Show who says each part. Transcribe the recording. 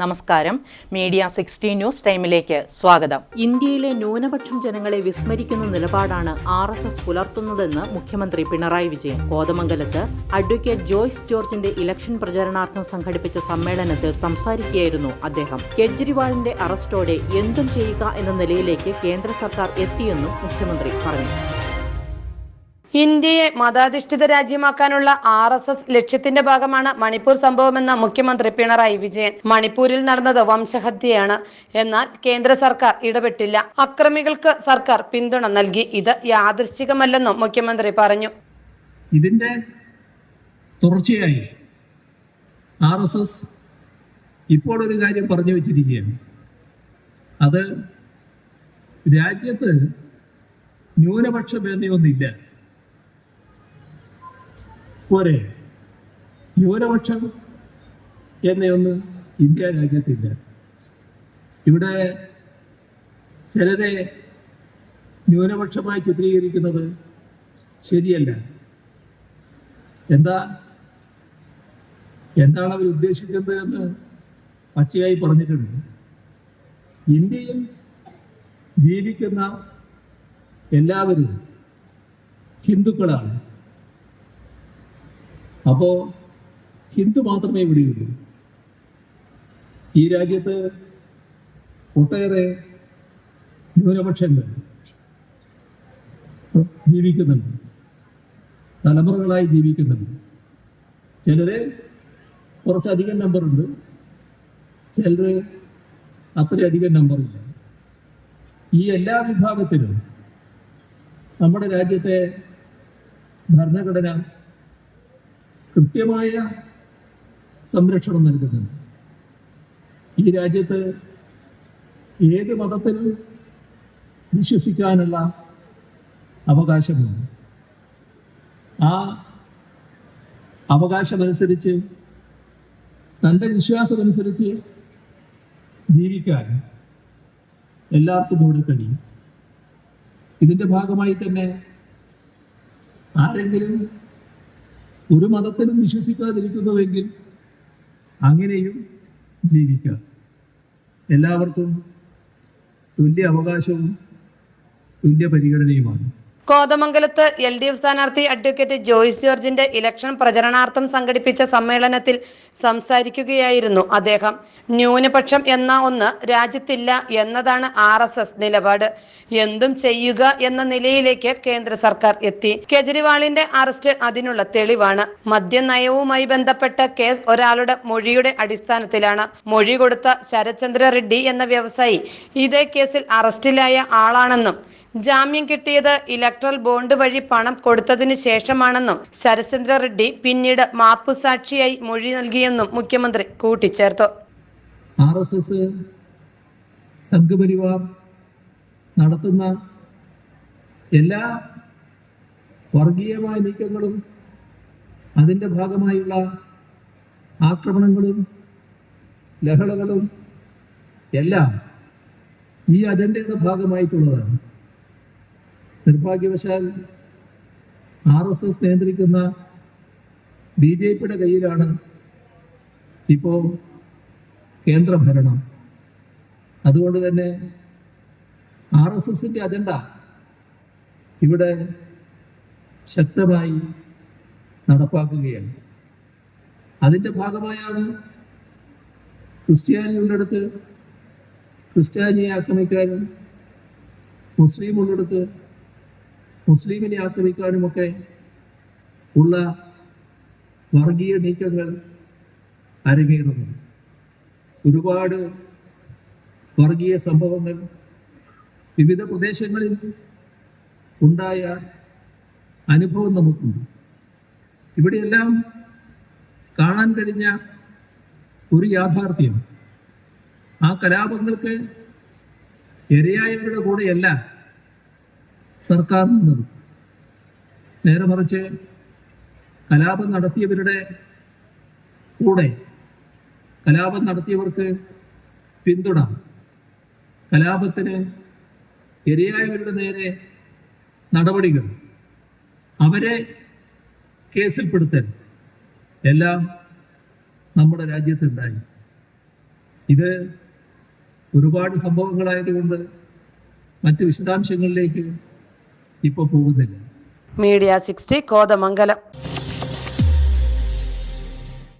Speaker 1: നമസ്കാരം media sixteen news ടൈമിലേക്ക് സ്വാഗതം
Speaker 2: ഇന്ത്യയിലെ ന്യൂനപക്ഷം ജനങ്ങളെ വിസ്മരിക്കുന്ന നിലപാടാണ് ആർ എസ് എസ് പുലർത്തുന്നതെന്ന് മുഖ്യമന്ത്രി പിണറായി വിജയൻ കോതമംഗലത്ത് അഡ്വക്കേറ്റ് ജോയ്സ് ജോർജിന്റെ ഇലക്ഷൻ പ്രചരണാർത്ഥം സംഘടിപ്പിച്ച സമ്മേളനത്തിൽ സംസാരിക്കുകയായിരുന്നു അദ്ദേഹം കെജ്രിവാളിന്റെ അറസ്റ്റോടെ എന്തും ചെയ്യുക എന്ന നിലയിലേക്ക് കേന്ദ്ര സർക്കാർ എത്തിയെന്നും മുഖ്യമന്ത്രി പറഞ്ഞു
Speaker 3: ഇന്ത്യയെ മതാധിഷ്ഠിത രാജ്യമാക്കാനുള്ള ആർ എസ് എസ് ലക്ഷ്യത്തിന്റെ ഭാഗമാണ് മണിപ്പൂർ സംഭവമെന്ന മുഖ്യമന്ത്രി പിണറായി വിജയൻ മണിപ്പൂരിൽ നടന്നത് വംശഹത്യയാണ് എന്നാൽ കേന്ദ്ര സർക്കാർ ഇടപെട്ടില്ല അക്രമികൾക്ക് സർക്കാർ പിന്തുണ നൽകി ഇത് യാദൃശ്ചികമല്ലെന്നും മുഖ്യമന്ത്രി പറഞ്ഞു
Speaker 4: ഇതിന്റെ തുടർച്ചയായി ആർ എസ് എസ് ഇപ്പോൾ ഒരു കാര്യം പറഞ്ഞു വെച്ചിരിക്കുകയാണ് അത് രാജ്യത്ത് ന്യൂനപക്ഷ ഭേദമൊന്നില്ല പോരെ ന്യൂനപക്ഷം എന്നൊന്ന് ഇന്ത്യ രാജ്യത്തില്ല ഇവിടെ ചിലരെ ന്യൂനപക്ഷമായി ചിത്രീകരിക്കുന്നത് ശരിയല്ല എന്താ എന്താണ് അവർ ഉദ്ദേശിക്കുന്നത് എന്ന് പച്ചയായി പറഞ്ഞിട്ടുണ്ട് ഇന്ത്യയിൽ ജീവിക്കുന്ന എല്ലാവരും ഹിന്ദുക്കളാണ് അപ്പോൾ ഹിന്ദു മാത്രമേ ഇവിടെയുള്ളൂ ഈ രാജ്യത്ത് ഒട്ടേറെ ന്യൂനപക്ഷങ്ങൾ ജീവിക്കുന്നുണ്ട് തലമുറകളായി ജീവിക്കുന്നുണ്ട് ചിലര് കുറച്ചധികം നമ്പറുണ്ട് ചിലർ അത്രയധികം നമ്പറില്ല ഈ എല്ലാ വിഭാഗത്തിലും നമ്മുടെ രാജ്യത്തെ ഭരണഘടന കൃത്യമായ സംരക്ഷണം നൽകുന്നത് ഈ രാജ്യത്ത് ഏത് മതത്തിൽ വിശ്വസിക്കാനുള്ള അവകാശമുണ്ട് ആ അവകാശമനുസരിച്ച് തൻ്റെ വിശ്വാസമനുസരിച്ച് ജീവിക്കാൻ എല്ലാവർക്കും കൂടി കഴിയും ഇതിൻ്റെ ഭാഗമായി തന്നെ ആരെങ്കിലും ഒരു മതത്തിനും വിശ്വസിക്കാതിരിക്കുന്നുവെങ്കിൽ അങ്ങനെയും ജീവിക്കാം എല്ലാവർക്കും തുല്യ അവകാശവും തുല്യ പരിഗണനയുമാണ്
Speaker 1: കോതമംഗലത്ത് എൽ ഡി എഫ് സ്ഥാനാർത്ഥി അഡ്വക്കേറ്റ് ജോയ്സ് ജോർജിന്റെ ഇലക്ഷൻ പ്രചരണാർത്ഥം സംഘടിപ്പിച്ച സമ്മേളനത്തിൽ സംസാരിക്കുകയായിരുന്നു അദ്ദേഹം ന്യൂനപക്ഷം എന്ന ഒന്ന് രാജ്യത്തില്ല എന്നതാണ് ആർ എസ് എസ് നിലപാട് എന്തും ചെയ്യുക എന്ന നിലയിലേക്ക് കേന്ദ്ര സർക്കാർ എത്തി കെജ്രിവാളിന്റെ അറസ്റ്റ് അതിനുള്ള തെളിവാണ് മദ്യനയവുമായി ബന്ധപ്പെട്ട കേസ് ഒരാളുടെ മൊഴിയുടെ അടിസ്ഥാനത്തിലാണ് മൊഴി കൊടുത്ത ശരത്ചന്ദ്ര റെഡ്ഡി എന്ന വ്യവസായി ഇതേ കേസിൽ അറസ്റ്റിലായ ആളാണെന്നും ജാമ്യം കിട്ടിയത് ഇല ഇലക്ട്രൽ ബോണ്ട് വഴി പണം കൊടുത്തതിന് ശേഷമാണെന്നും ശരചന്ദ്ര റെഡ്ഡി പിന്നീട് മാപ്പുസാക്ഷിയായി മൊഴി നൽകിയെന്നും മുഖ്യമന്ത്രി കൂട്ടിച്ചേർത്തു
Speaker 4: ആർ എസ് എസ് സംഘപരിവാർ നടത്തുന്ന എല്ലാ വർഗീയമായ നീക്കങ്ങളും അതിൻ്റെ ഭാഗമായുള്ള ആക്രമണങ്ങളും ലഹളകളും എല്ലാം ഈ അജണ്ടയുടെ ഭാഗമായിട്ടുള്ളതാണ് നിർഭാഗ്യവശാൽ ആർ എസ് എസ് നിയന്ത്രിക്കുന്ന ബി ജെ പിയുടെ കയ്യിലാണ് ഇപ്പോൾ കേന്ദ്രഭരണം അതുകൊണ്ട് തന്നെ ആർ എസ് എസിൻ്റെ അജണ്ട ഇവിടെ ശക്തമായി നടപ്പാക്കുകയാണ് അതിൻ്റെ ഭാഗമായാണ് ക്രിസ്ത്യാനി അടുത്ത് ക്രിസ്ത്യാനിയെ ആക്രമിക്കാനും മുസ്ലിം ഉള്ളിടത്ത് മുസ്ലിമിനെ ആക്രമിക്കാനുമൊക്കെ ഉള്ള വർഗീയ നീക്കങ്ങൾ അരങ്ങേറുന്നു ഒരുപാട് വർഗീയ സംഭവങ്ങൾ വിവിധ പ്രദേശങ്ങളിൽ ഉണ്ടായ അനുഭവം നമുക്കുണ്ട് ഇവിടെയെല്ലാം കാണാൻ കഴിഞ്ഞ ഒരു യാഥാർത്ഥ്യം ആ കലാപങ്ങൾക്ക് ഇരയായവരുടെ കൂടെയല്ല സർക്കാർ നിന്നത് നേരെ മറിച്ച് കലാപം നടത്തിയവരുടെ കൂടെ കലാപം നടത്തിയവർക്ക് പിന്തുണ കലാപത്തിന് ഇരയായവരുടെ നേരെ നടപടികൾ അവരെ കേസിൽപ്പെടുത്തൽ എല്ലാം നമ്മുടെ രാജ്യത്തുണ്ടായി ഇത് ഒരുപാട് സംഭവങ്ങളായതുകൊണ്ട് മറ്റ് വിശദാംശങ്ങളിലേക്ക് ഇപ്പോ പോകുന്നില്ല
Speaker 1: മീഡിയ സിക്സ്റ്റി കോതമംഗലം